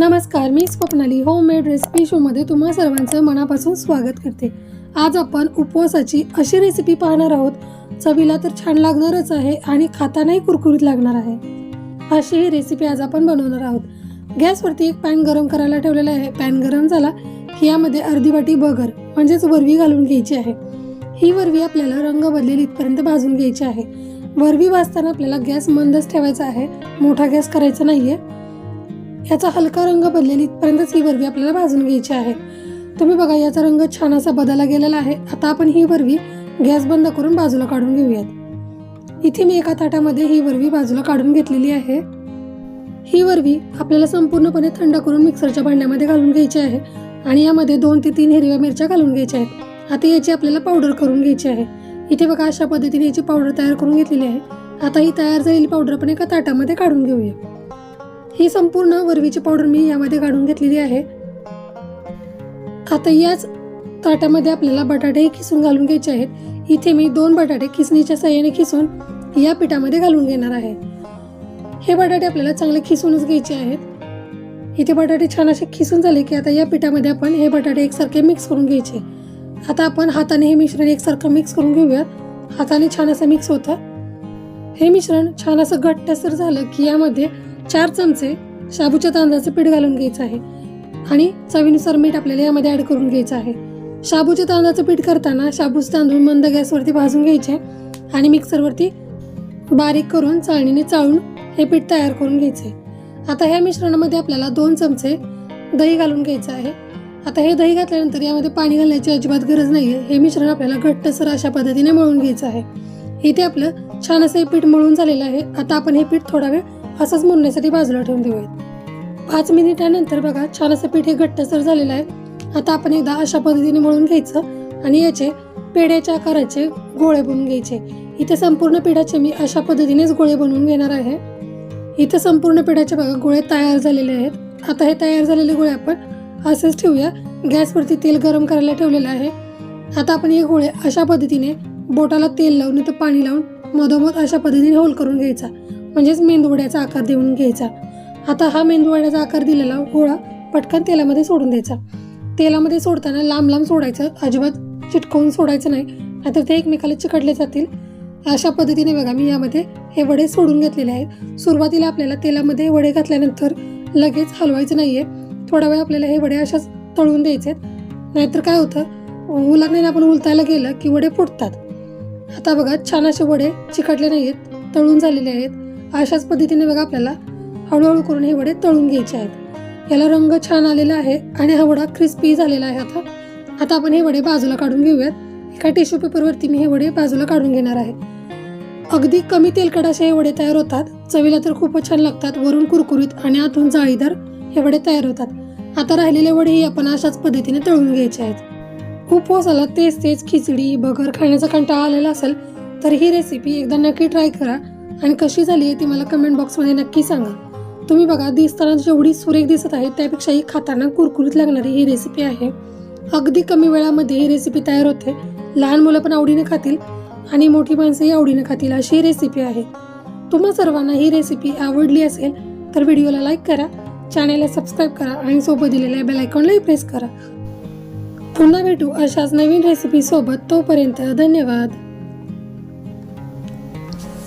नमस्कार मी Swapnali homemade recipe शोमध्ये तुम्हा सर्वांचं मनापासून स्वागत करते. आज आपण उपवासाची अशी रेसिपी पाहणार आहोत. चवीला तर छान लागणारच आहे आणि खातानाही कुरकुरीत लागणार आहे. अशी ही रेसिपी आज आपण बनवणार आहोत. गॅसवरती एक पॅन गरम करायला ठेवलेला आहे. पॅन गरम झाला की यामध्ये अर्धी वाटी बगर म्हणजेच वरवी घालून घ्यायची आहे. ही वरवी आपल्याला रंग बदलेल इथपर्यंत भाजून घ्यायची आहे. वरवी भाजताना आपल्याला गॅस मंदच ठेवायचा आहे. मोठा गॅस करायचा नाही आहे याचा हलका रंग बदलेल इथपर्यंतच ही वरवी आपल्याला भाजून घ्यायची आहे. तुम्ही बघा याचा रंग छान असा बदलला गेलेला आहे. आता आपण ही वरवी गॅस बंद करून बाजूला काढून घेऊयात. इथे मी एका ताटामध्ये ही वरवी बाजूला काढून घेतलेली आहे. ही वरवी आपल्याला संपूर्णपणे थंड करून मिक्सरच्या भांड्यामध्ये घालून घ्यायची आहे आणि यामध्ये दोन ते तीन हिरव्या मिरच्या घालून घ्यायच्या आहेत. आता याची आपल्याला पावडर करून घ्यायची आहे. इथे बघा अशा पद्धतीने याची पावडर तयार करून घेतलेली आहे. आता ही तयार झालेली पावडर आपण एका ताटामध्ये काढून घेऊया. ही संपूर्ण वरवीची पावडर मी यामध्ये काढून घेतलेली आहे. आता याच ताटामध्ये आपल्याला बटाटे खिसून घालून घ्यायचे आहेत. इथे मी दोन बटाटे खिसणीच्या सहाय्याने खिसून या पिठामध्ये घालून घेणार आहे. हे बटाटे आपल्याला चांगले खिसूनच घ्यायचे आहेत. इथे बटाटे छान असे खिसून झाले की आता या पिठामध्ये आपण हे बटाटे एकसारखे मिक्स करून घ्यायचे. आता आपण हाताने हे मिश्रण एकसारखं मिक्स करून घेऊयात. हाताने छान असं मिक्स होतं. हे मिश्रण छान असं घट्टसर झालं की यामध्ये चार चमचे शाबूच्या तांदळाचं पीठ घालून घ्यायचं आहे आणि चवीनुसार मीठ आपल्याला यामध्ये ॲड करून घ्यायचं आहे. शाबूच्या तांदळाचं पीठ करताना शाबूचे तांदूळ मंद गॅसवरती भाजून घ्यायचे आणि मिक्सरवरती बारीक करून चाळणीने चाळून हे पीठ तयार करून घ्यायचे. आता ह्या मिश्रणामध्ये आपल्याला दोन चमचे दही घालून घ्यायचं आहे. आता हे दही घातल्यानंतर यामध्ये पाणी घालण्याची अजिबात गरज नाही आहे हे मिश्रण आपल्याला घट्टसर अशा पद्धतीने मळून घ्यायचं आहे. इथे आपलं छान असं हे पीठ मळून झालेलं आहे. आता आपण हे पीठ थोडा वेळ असंच मुरण्यासाठी बाजूला ठेवून देऊयात पाच मिनिटानंतर बघा छान असं पीठ हे घट्टसर झालेलं आहे. आता आपण एकदा अशा पद्धतीने मळून घ्यायचं आणि याचे पेढ्याच्या आकाराचे गोळे बनवून घ्यायचे. इथे संपूर्ण पिठाचे मी अशा पद्धतीनेच गोळे बनवून घेणार आहे. इथे संपूर्ण पिठाचे बघा गोळे तयार झालेले आहेत. आता हे तयार झालेले गोळे आपण असेच ठेवूया. गॅसवरती तेल गरम करायला ठेवलेलं आहे. आता आपण हे गोळे अशा पद्धतीने बोटाला तेल लावून इथं पाणी लावून मधोमध अशा पद्धतीने होल करून घ्यायचा. म्हणजेच मेंदूवड्याचा आकार देऊन घ्यायचा. आता हा मेंदूवड्याचा आकार दिलेला गोळा पटकन तेलामध्ये सोडून द्यायचा. तेलामध्ये सोडताना लांब लांब सोडायचं. अजिबात चिटकवून सोडायचं नाही. नाहीतर ते एकमेकाला चिकटले जातील. अशा पद्धतीने बघा मी यामध्ये हे वडे सोडून घेतलेले आहेत. सुरुवातीला आपल्याला तेलामध्ये वडे घातल्यानंतर लगेच हलवायचं नाही आहे थोडा वेळ आपल्याला हे वडे अशाच तळून द्यायचे आहेत नाहीतर काय होतं? उलाने आपण उलटायला गेलं की वडे फुटतात. आता बघा छान असे वडे चिकटले नाही आहेत तळून झालेले आहेत. अशाच पद्धतीने बघा आपल्याला हळूहळू करून हे वडे तळून घ्यायचे आहेत. याला रंग छान आलेला आहे आणि हा वडा क्रिस्पी झालेला आहे आता. आता आपण हे वडे बाजूला काढून घेऊयात. एका टिश्यू पेपरवरती मी हे वडे बाजूला काढून घेणार आहे. अगदी कमी तेलकट असे हे वडे तयार होतात. चवीला तर खूपच छान लागतात. वरून कुरकुरीत आणि आतून जाळीदार हे वडे तयार होतात. आता राहिलेले वडेही आपण अशाच पद्धतीने तळून घ्यायचे आहेत. उपवासाला तेच तेच खिचडी बगर खाण्याचा कंटाळा आलेला असेल तर ही रेसिपी एकदा नक्की ट्राय करा. आणि कशी झाली आहे ती मला कमेंट बॉक्समध्ये नक्की सांगा. तुम्ही बघा दिसताना जेवढी सुरेख दिसत आहे त्यापेक्षाही खाताना कुरकुरीत लागणारी ही रेसिपी आहे. अगदी कमी वेळामध्ये ही रेसिपी तयार होते. लहान मुलं पण आवडीने खातील आणि मोठी माणसंही आवडीने खातील अशी ही रेसिपी आहे. तुम्हा सर्वांना ही रेसिपी आवडली असेल तर व्हिडिओला लाईक करा चॅनेलला सबस्क्राईब करा आणि सोबत दिलेल्या बेल आयकॉनलाही प्रेस करा. पुन्हा भेटू अशाच नवीन रेसिपीसोबत तोपर्यंत धन्यवाद.